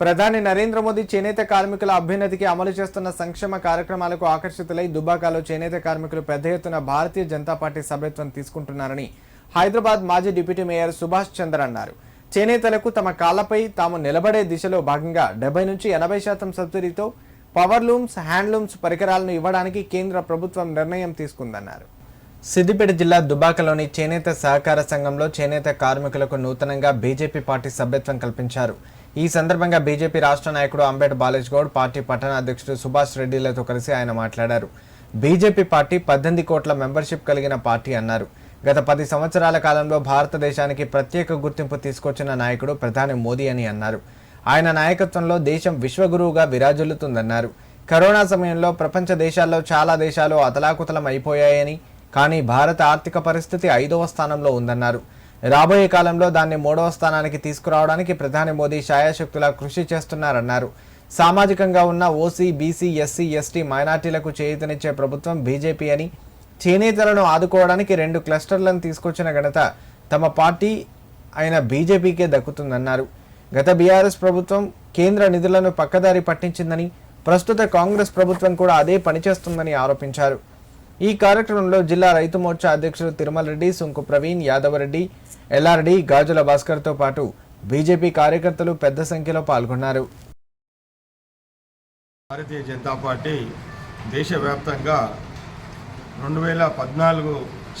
ప్రధాని నరేంద్ర మోదీ చేనేత కార్మికుల అభ్యున్నతికి అమలు చేస్తున్న సంక్షేమ కార్యక్రమాలకు ఆకర్షితులై దుబాకాలో చేనేత కార్మికులు పెద్ద ఎత్తున భారతీయ జనతా పార్టీ సభ్యత్వం తీసుకుంటున్నారని హైదరాబాద్ మాజీ డిప్యూటీ మేయర్ సుభాష్ చంద్ర అన్నారు. చేనేతలకు తమ కాళ్ళపై తాము నిలబడే దిశలో భాగంగా డెబ్బై నుంచి ఎనభై శాతం సబ్సిడీతో పవర్ లూమ్స్ హ్యాండ్లూమ్స్ పరికరాలను ఇవ్వడానికి కేంద్ర ప్రభుత్వం నిర్ణయం తీసుకుందన్నారు. సిద్దిపేట జిల్లా దుబాకలోని చేనేత సహకార సంఘంలో చేనేత కార్మికులకు నూతనంగా బీజేపీ పార్టీ సభ్యత్వం కల్పించారు. ఈ సందర్భంగా బీజేపీ రాష్ట్ర నాయకుడు అంబేడ్ బాలేజ్ గౌడ్ పార్టీ పట్టణ అధ్యక్షుడు సుభాష్ రెడ్డిలతో కలిసి ఆయన మాట్లాడారు. బీజేపీ పార్టీ పద్దెనిమిది కోట్ల మెంబర్షిప్ కలిగిన పార్టీ అన్నారు. గత పది సంవత్సరాల కాలంలో భారతదేశానికి ప్రత్యేక గుర్తింపు తీసుకొచ్చిన నాయకుడు ప్రధాని మోదీ అని అన్నారు. ఆయన నాయకత్వంలో దేశం విశ్వగురువుగా విరాజిల్లుతుందన్నారు. కరోనా సమయంలో ప్రపంచ దేశాల్లో చాలా దేశాలు అతలాకుతలం అయిపోయాయని కానీ భారత ఆర్థిక పరిస్థితి ఐదవ స్థానంలో ఉందన్నారు. రాబోయే కాలంలో దాన్ని మూడవ స్థానానికి తీసుకురావడానికి ప్రధాని మోదీ శాయాశక్తులా కృషి చేస్తున్నారన్నారు. సామాజికంగా ఉన్న ఓసీ బీసీ ఎస్సీ ఎస్టీ మైనార్టీలకు చేయూతనిచ్చే ప్రభుత్వం బీజేపీ అని చేనేతలను ఆదుకోవడానికి రెండు క్లస్టర్లను తీసుకొచ్చిన ఘనత తమ పార్టీ అయిన బీజేపీకే దక్కుతుందన్నారు. గత బీఆర్ఎస్ ప్రభుత్వం కేంద్ర నిధులను పక్కదారి పట్టించిందని ప్రస్తుత కాంగ్రెస్ ప్రభుత్వం కూడా అదే పనిచేస్తుందని ఆరోపించారు. ఈ కార్యక్రమంలో జిల్లా రైతు మోర్చా అధ్యక్షులు తిరుమల రెడ్డి సుంకు ప్రవీణ్ యాదవరెడ్డి ఎల్ఆర్డి గాజుల భాస్కర్తో పాటు బీజేపీ కార్యకర్తలు పెద్ద సంఖ్యలో పాల్గొన్నారు. భారతీయ జనతా పార్టీ దేశవ్యాప్తంగా రెండు వేల పద్నాలుగు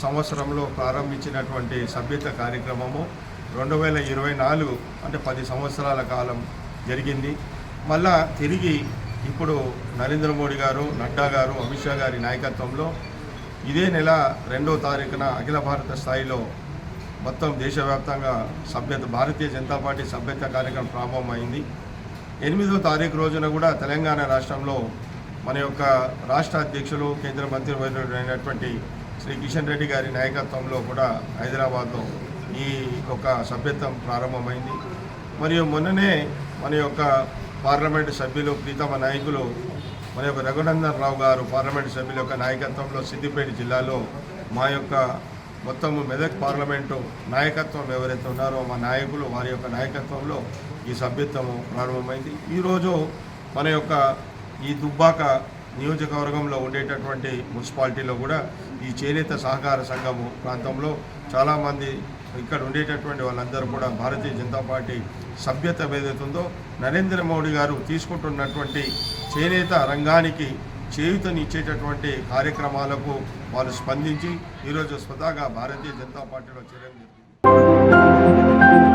సంవత్సరంలో ప్రారంభించినటువంటి సభ్యత కార్యక్రమము రెండు వేల ఇరవై నాలుగు అంటే పది సంవత్సరాల కాలం జరిగింది. మళ్ళా తిరిగి ఇప్పుడు నరేంద్ర మోడీ గారు నడ్డా గారు అమిత్ షా గారి నాయకత్వంలో ఇదే నెల రెండో తారీఖున అఖిల భారత స్థాయిలో మొత్తం దేశవ్యాప్తంగా సభ్యత భారతీయ జనతా పార్టీ సభ్యత కార్యక్రమం ప్రారంభమైంది. ఎనిమిదో తారీఖు రోజున కూడా తెలంగాణ రాష్ట్రంలో మన యొక్క రాష్ట్ర అధ్యక్షులు కేంద్ర మంత్రి అయినటువంటి శ్రీ కిషన్ రెడ్డి గారి నాయకత్వంలో కూడా హైదరాబాద్లో ఈ యొక్క సభ్యత్వం ప్రారంభమైంది. మరియు మొన్ననే మన యొక్క పార్లమెంటు సభ్యులు ప్రీతమ నాయకులు మన యొక్క రఘునందన్ రావు గారు పార్లమెంటు సభ్యుల యొక్క నాయకత్వంలో సిద్దిపేట జిల్లాలో మా యొక్క మొత్తం మెదక్ పార్లమెంటు నాయకత్వం ఎవరైతే ఉన్నారో మా నాయకులు వారి యొక్క నాయకత్వంలో ఈ సభ్యత్వము ప్రారంభమైంది. ఈరోజు మన యొక్క ఈ దుబ్బాక నియోజకవర్గంలో ఉండేటటువంటి మున్సిపాలిటీలో కూడా ఈ చేనేత సహకార సంఘము ప్రాంతంలో చాలామంది ఇక్కడ ఉండేటటువంటి వాళ్ళందరూ కూడా భారతీయ జనతా పార్టీ సభ్యత ఏదైతుందో నరేంద్ర మోడీ గారు తీసుకుంటున్నటువంటి చేనేత రంగానికి చేయూతనిచ్చేటటువంటి కార్యక్రమాలకు వాళ్ళు స్పందించి ఈరోజు స్వతహాగా భారతీయ జనతా పార్టీలో చేరడం జరిగింది.